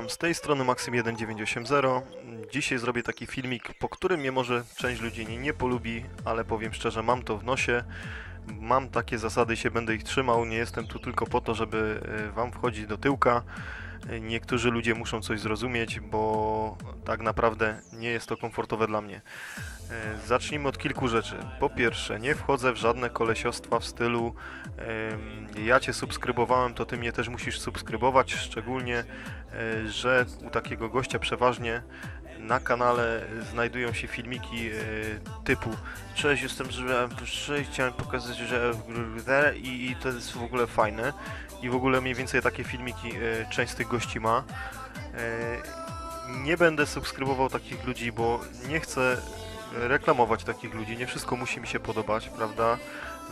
Witam, z tej strony Maksym1980. Dzisiaj zrobię taki filmik, po którym mnie może część ludzi nie, nie polubi, ale powiem szczerze, mam to w nosie. Mam takie zasady, się będę ich trzymał. Nie jestem tu tylko po to, żeby e, wam wchodzić do tyłka. Niektórzy ludzie muszą coś zrozumieć, bo tak naprawdę nie jest to komfortowe dla mnie. E, Zacznijmy od kilku rzeczy. Po pierwsze, nie wchodzę w żadne kolesiostwa w stylu ja cię subskrybowałem, to ty mnie też musisz subskrybować, szczególnie, e, że u takiego gościa przeważnie na kanale znajdują się filmiki e, typu Cześć, jestem że chciałem pokazać, że i, i to jest w ogóle fajne i w ogóle mniej więcej takie filmiki e, część z tych gości ma. E, Nie będę subskrybował takich ludzi, bo nie chcę reklamować takich ludzi. Nie wszystko musi mi się podobać, prawda?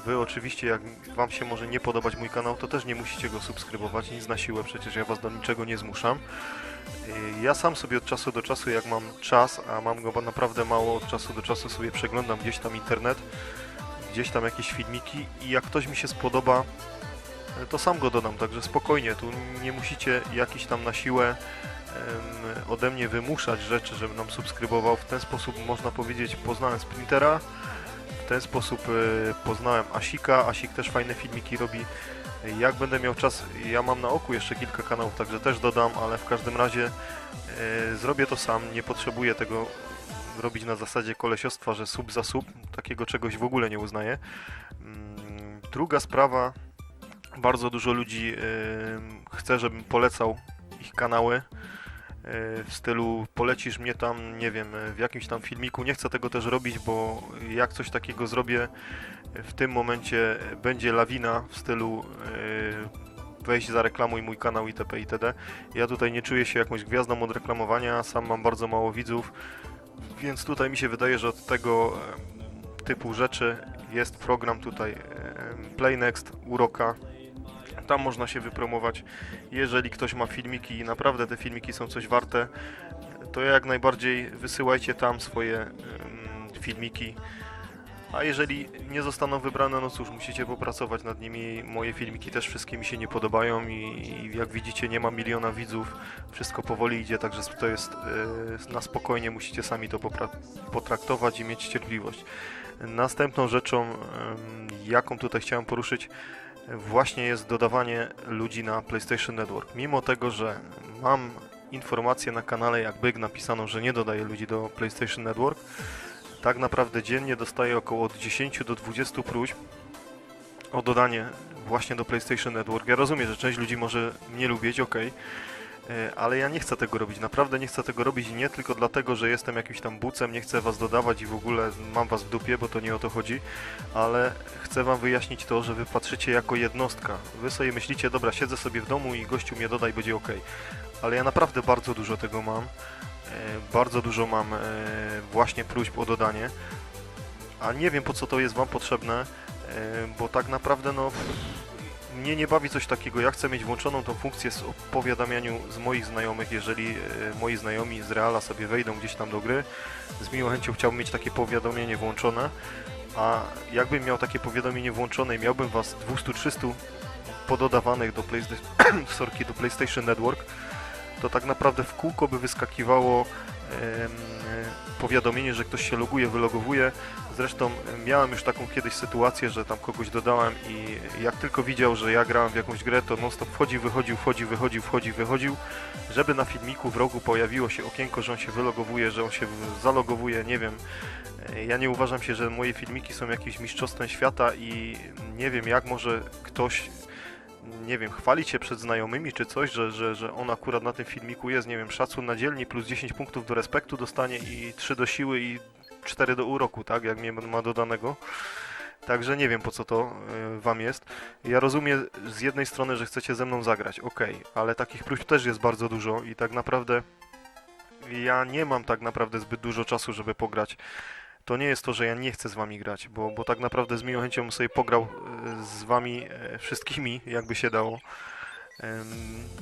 Wy oczywiście, jak wam się może nie podobać mój kanał, to też nie musicie go subskrybować, nic na siłę, przecież ja was do niczego nie zmuszam. Yy, Ja sam sobie od czasu do czasu, jak mam czas, a mam go naprawdę mało, od czasu do czasu sobie przeglądam gdzieś tam internet, gdzieś tam jakieś filmiki i jak ktoś mi się spodoba, e, to sam go dodam, także spokojnie, tu nie musicie jakiś tam na siłę ode mnie wymuszać rzeczy, żebym nam subskrybował. W ten sposób można powiedzieć poznałem Sprintera, ten sposób e, poznałem Asika, Asik też fajne filmiki robi. Jak będę miał czas, ja mam na oku jeszcze kilka kanałów, także też dodam, ale w każdym razie e, zrobię to sam, nie potrzebuję tego robić na zasadzie kolesiostwa, że sub za sub, takiego czegoś w ogóle nie uznaję. Mm, Druga sprawa, bardzo dużo ludzi e, chce, żebym polecał ich kanały w stylu polecisz mnie tam, nie wiem, w jakimś tam filmiku. Nie chcę tego też robić, bo jak coś takiego zrobię, w tym momencie będzie lawina w stylu e, weź zareklamuj mój kanał itp. itd. Ja tutaj nie czuję się jakąś gwiazdą od reklamowania, sam mam bardzo mało widzów, więc tutaj mi się wydaje, że od tego e, typu rzeczy jest program tutaj e, Playnext, Uroka. Tam można się wypromować. Jeżeli ktoś ma filmiki i naprawdę te filmiki są coś warte, to jak najbardziej wysyłajcie tam swoje filmiki. A jeżeli nie zostaną wybrane, no cóż, musicie popracować nad nimi. Moje filmiki też wszystkie mi się nie podobają i, i jak widzicie nie ma miliona widzów. Wszystko powoli idzie, także to jest e, na spokojnie, musicie sami to potraktować i mieć cierpliwość. Następną rzeczą, em, jaką tutaj chciałem poruszyć, właśnie jest dodawanie ludzi na PlayStation Network. Mimo tego, że mam informację na kanale jak byk napisano, że nie dodaję ludzi do PlayStation Network, tak naprawdę dziennie dostaję około od 10 do 20 próśb o dodanie właśnie do PlayStation Network. Ja rozumiem, że część ludzi może mnie lubić, ok, ale ja nie chcę tego robić. Naprawdę nie chcę tego robić i nie tylko dlatego, że jestem jakimś tam bucem, nie chcę was dodawać i w ogóle mam was w dupie, bo to nie o to chodzi, ale chcę wam wyjaśnić to, że wy patrzycie jako jednostka. Wy sobie myślicie, dobra, siedzę sobie w domu i gościu mnie doda i będzie ok. Ale ja naprawdę bardzo dużo tego mam. E, Bardzo dużo mam e, właśnie próśb o dodanie, a nie wiem po co to jest Wam potrzebne, e, bo tak naprawdę no mnie nie bawi coś takiego. Ja chcę mieć włączoną tą funkcję z opowiadamianiu z moich znajomych, jeżeli e, moi znajomi z Reala sobie wejdą gdzieś tam do gry. Z miłą chęcią chciałbym mieć takie powiadomienie włączone, a jakbym miał takie powiadomienie włączone i miałbym Was 200-300 pododawanych do, sorki, do PlayStation Network, to tak naprawdę w kółko by wyskakiwało powiadomienie, że ktoś się loguje, wylogowuje. Zresztą em, miałem już taką kiedyś sytuację, że tam kogoś dodałem i jak tylko widział, że ja grałem w jakąś grę, to non stop wchodził, wychodził, wchodził, wychodził, wchodził, wychodził, żeby na filmiku w rogu pojawiło się okienko, że on się wylogowuje, że on się zalogowuje, nie wiem. Ja nie uważam się, że moje filmiki są jakimś mistrzostwem świata i nie wiem jak może ktoś nie wiem, chwalić się przed znajomymi czy coś, że, że, że on akurat na tym filmiku jest, nie wiem, szacun na dzielni plus 10 punktów do respektu dostanie i 3 do siły i 4 do uroku, tak, jak mnie ma dodanego. Także nie wiem po co to y, wam jest. Ja rozumiem z jednej strony, że chcecie ze mną zagrać, okej, ale takich próśb też jest bardzo dużo i tak naprawdę ja nie mam tak naprawdę zbyt dużo czasu, żeby pograć. To nie jest to, że ja nie chcę z wami grać, bo, bo tak naprawdę z miłą chęcią bym sobie pograł e, z wami e, wszystkimi, jakby się dało.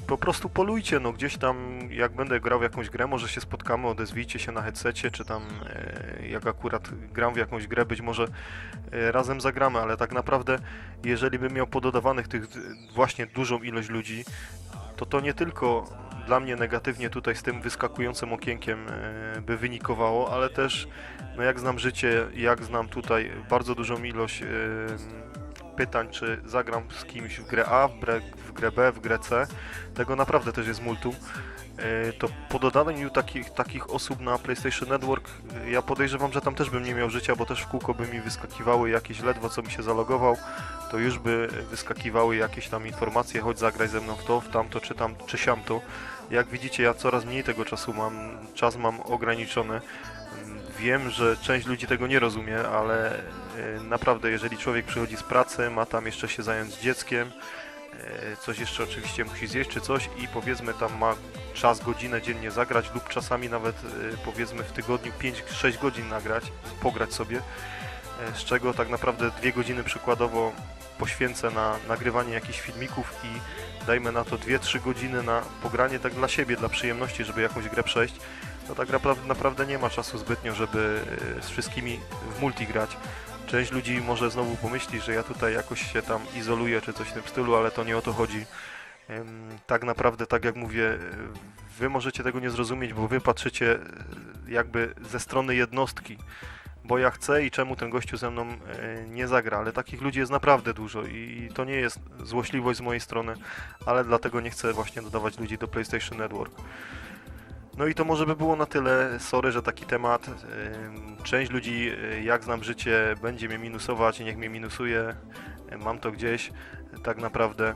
Po prostu polujcie, no gdzieś tam, jak będę grał w jakąś grę, może się spotkamy, odezwijcie się na headsetie, czy tam e, jak akurat gram w jakąś grę, być może razem zagramy, ale tak naprawdę, jeżeli bym miał pododawanych tych właśnie dużą ilość ludzi, to to nie tylko dla mnie negatywnie tutaj z tym wyskakującym okienkiem e, by wynikowało, ale też no jak znam życie, jak znam tutaj bardzo dużą ilość e, pytań, czy zagram z kimś w grę A, w grę, w grę B, w grę C, tego naprawdę też jest multum. E, To po dodaniu takich, takich osób na PlayStation Network, e, ja podejrzewam, że tam też bym nie miał życia, bo też w kółko by mi wyskakiwały jakieś ledwo co mi się zalogował, to już by wyskakiwały jakieś tam informacje, chodź zagraj ze mną w to, w tamto, czy tam, czy siamto. Jak widzicie, ja coraz mniej tego czasu mam, czas mam ograniczony. Wiem, że część ludzi tego nie rozumie, ale naprawdę, jeżeli człowiek przychodzi z pracy, ma tam jeszcze się zająć dzieckiem, e, coś jeszcze oczywiście musi zjeść czy coś i powiedzmy tam ma czas, godzinę dziennie zagrać lub czasami nawet e, powiedzmy w tygodniu 5-6 godzin nagrać, pograć sobie, e, z czego tak naprawdę dwie godziny przykładowo poświęcę na nagrywanie jakichś filmików i dajmy na to 2-3 godziny na pogranie tak dla siebie, dla przyjemności, żeby jakąś grę przejść, to tak naprawdę, nie ma czasu zbytnio, żeby e, z wszystkimi w multi grać. Część ludzi może znowu pomyśli, że ja tutaj jakoś się tam izoluję czy coś w tym stylu, ale to nie o to chodzi. Tak naprawdę, tak jak mówię, wy możecie tego nie zrozumieć, bo wy patrzycie e, jakby ze strony jednostki, bo ja chcę i czemu ten gościu ze mną e, nie zagra, ale takich ludzi jest naprawdę dużo i to nie jest złośliwość z mojej strony, ale dlatego nie chcę właśnie dodawać ludzi do PlayStation Network. No i to może by było na tyle. Sorry, że taki temat. Część ludzi, y, jak znam życie, będzie mnie minusować, niech mnie minusuje. Mam to gdzieś. Tak naprawdę.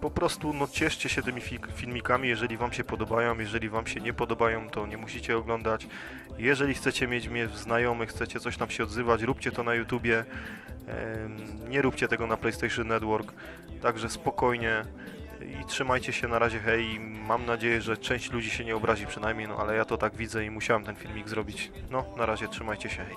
Po prostu no, cieszcie się tymi fi- filmikami, jeżeli Wam się podobają. Jeżeli Wam się nie podobają, to nie musicie oglądać. Jeżeli chcecie mieć mnie w znajomych, chcecie coś tam się odzywać, róbcie to na YouTubie. Nie róbcie tego na PlayStation Network. Także spokojnie i trzymajcie się na razie, hej. Mam nadzieję, że część ludzi się nie obrazi przynajmniej, no ale ja to tak widzę i musiałem ten filmik zrobić. No, na razie trzymajcie się, hej.